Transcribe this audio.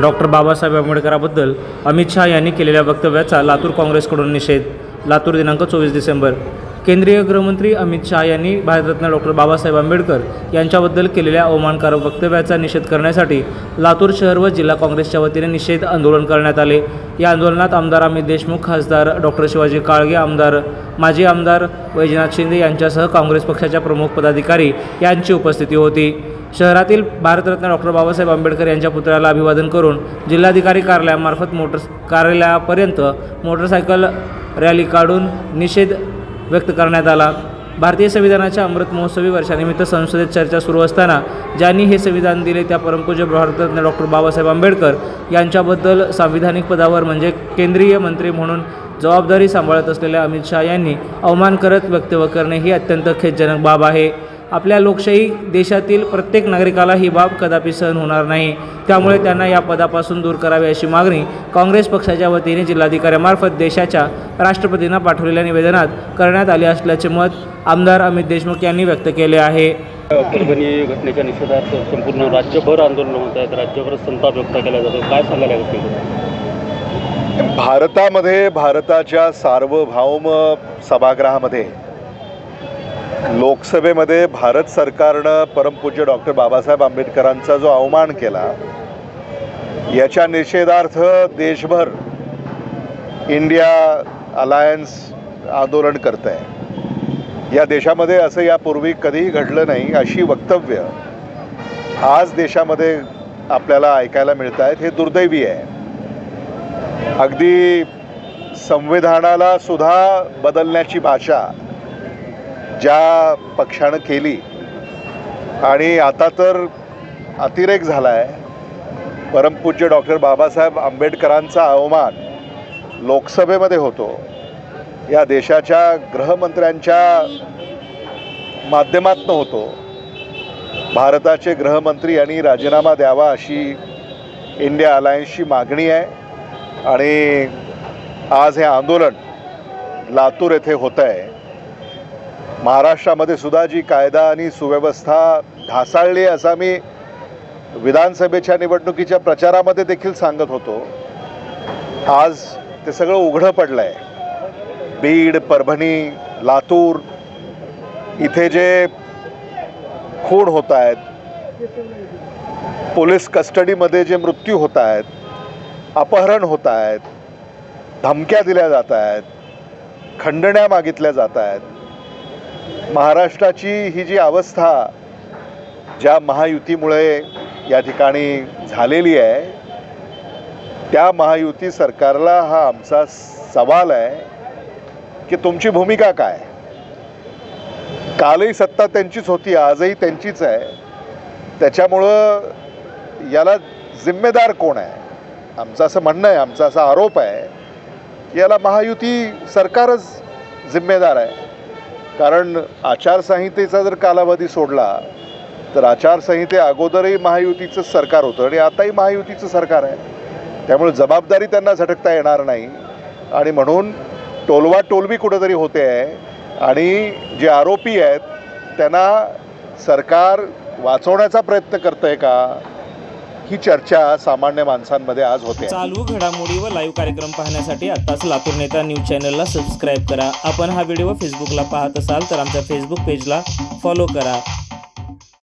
Doctor Babasaheb आंबेडकराबद्दल अमित शहा यांनी केलेल्या वक्तव्याचा लातूर काँग्रेसकडून निषेध. लातूर दिनांक चोवीस डिसेंबर. केंद्रीय गृहमंत्री अमित शहा यांनी भारतरत्न डॉक्टर बाबासाहेब आंबेडकर यांच्याबद्दल केलेल्या अवमानकारक वक्तव्याचा निषेध करण्यासाठी लातूर शहर व जिल्हा काँग्रेसच्या वतीने निषेध आंदोलन करण्यात आले. या आंदोलनात आमदार अमित देशमुख खासदार डॉक्टर शिवाजी काळगे आमदार माजी आमदार वैजनाथ शिंदे यांच्यासह काँग्रेस पक्षाच्या प्रमुख पदाधिकारी यांची उपस्थिती होती. शहरातील भारतरत्न डॉक्टर बाबासाहेब आंबेडकर यांच्या पुतळ्याला अभिवादन करून जिल्हाधिकारी कार्यालयामार्फत मोटर कार्यालयापर्यंत मोटरसायकल रॅली काढून निषेध व्यक्त करण्यात आला. भारतीय संविधानाच्या अमृत महोत्सवी वर्षानिमित्त संसदेत चर्चा सुरू असताना ज्यांनी हे संविधान दिले त्या परमपूज्य भारतरत्न डॉक्टर बाबासाहेब आंबेडकर यांच्याबद्दल सांविधानिक पदावर म्हणजे केंद्रीय मंत्री म्हणून जबाबदारी सांभाळत असलेल्या अमित शहा यांनी अवमान करत वक्तव्य करणे ही अत्यंत खेदजनक बाब आहे. आपल्या लोकशाही देशातील प्रत्येक नागरिकाला ही बाब कदापि सहन होणार नाही. त्यामुळे त्यांना या पदापासून दूर करावे अशी मागणी काँग्रेस पक्षाच्या वतीने जिल्हाधिकाऱ्यामार्फत देशाच्या राष्ट्रपतींना पाठवलेल्या निवेदनात करण्यात आले असल्याचे मत आमदार अमित देशमुख यांनी व्यक्त केले आहे. परभणी घटनेच्या निषेधार्थ संपूर्ण राज्यभर आंदोलन होत आहेत राज्यभर संताप व्यक्त केला जातो. काय सांगायला? भारतामध्ये भारताच्या सार्वभौम सभागृहामध्ये लोकसभेमध्ये भारत सरकारनं परमपूज्य डॉक्टर बाबासाहेब आंबेडकरांचा जो अवमान केला याच्या निषेधार्थ देशभर इंडिया अलायन्स आंदोलन करत आहे या देशामध्ये असं यापूर्वी कधीही घडलं नाही अशी वक्तव्य आज देशामध्ये आपल्याला ऐकायला मिळत आहेत हे दुर्दैवी आहे. अगदी संविधानाला सुद्धा बदलण्याची भाषा ज्या पक्षानं केली आणि आता तर अतिरेक झाला आहे परमपूज्य डॉक्टर बाबासाहेब आंबेडकरांचा अवमान लोकसभेमध्ये होतो. या देशाच्या गृहमंत्र्यांच्या माध्यमातून होतो. भारताचे गृहमंत्री यांनी राजीनामा द्यावा अशी इंडिया अलायन्सची मागणी आहे. आणि आज हे आंदोलन लातूर येथे होतं आहे महाराष्ट्रामध्ये सुद्धा जी कायदा आणि सुव्यवस्था ढासाळली असा मी विधानसभेच्या निवडणुकीच्या प्रचारामध्ये देखील सांगत होतो. आज ते सगळं उघडं पडलं आहे बीड परभणी लातूर इथे जे खून होत आहेत पोलीस कस्टडीमध्ये जे मृत्यू होत आहेत अपहरण होत आहेत धमक्या दिल्या जात आहेत खंडण्या मागितल्या जात आहेत महाराष्ट्राची ही जी अवस्था ज्या महायुतीमुळे या ठिकाणी झालेली आहे त्या महायुती सरकारला हा आमचा सवाल आहे की तुमची भूमिका काय? कालही सत्ता त्यांचीच होती आजही त्यांचीच आहे. त्याच्यामुळं याला जिम्मेदार कोण आहे? आमचं असं म्हणणं आहे आमचा असा आरोप आहे की याला महायुती सरकारच जिम्मेदार आहे. कारण आचारसंहितेचा जर कालावधी सोडला तर आचारसंहिते अगोदरही महायुतीचं सरकार होतं आणि आताही महायुतीचं सरकार आहे. त्यामुळे जबाबदारी त्यांना झटकता येणार नाही. आणि म्हणून टोलवा टोलवी कुठंतरी होते आहे. आणि जे आरोपी आहेत त्यांना सरकार वाचवण्याचा प्रयत्न करतं आहे का? ही चर्चा सामान्य माणसांमध्ये आज होते. चालू घडामोडी व लाईव्ह कार्यक्रम पाहण्यासाठी आताच लातूर नेता न्यूज चॅनलला सबस्क्राईब करा. आपण हा व्हिडिओ फेसबुकला पाहत असाल तर आमच्या फेसबुक पेजला फॉलो करा.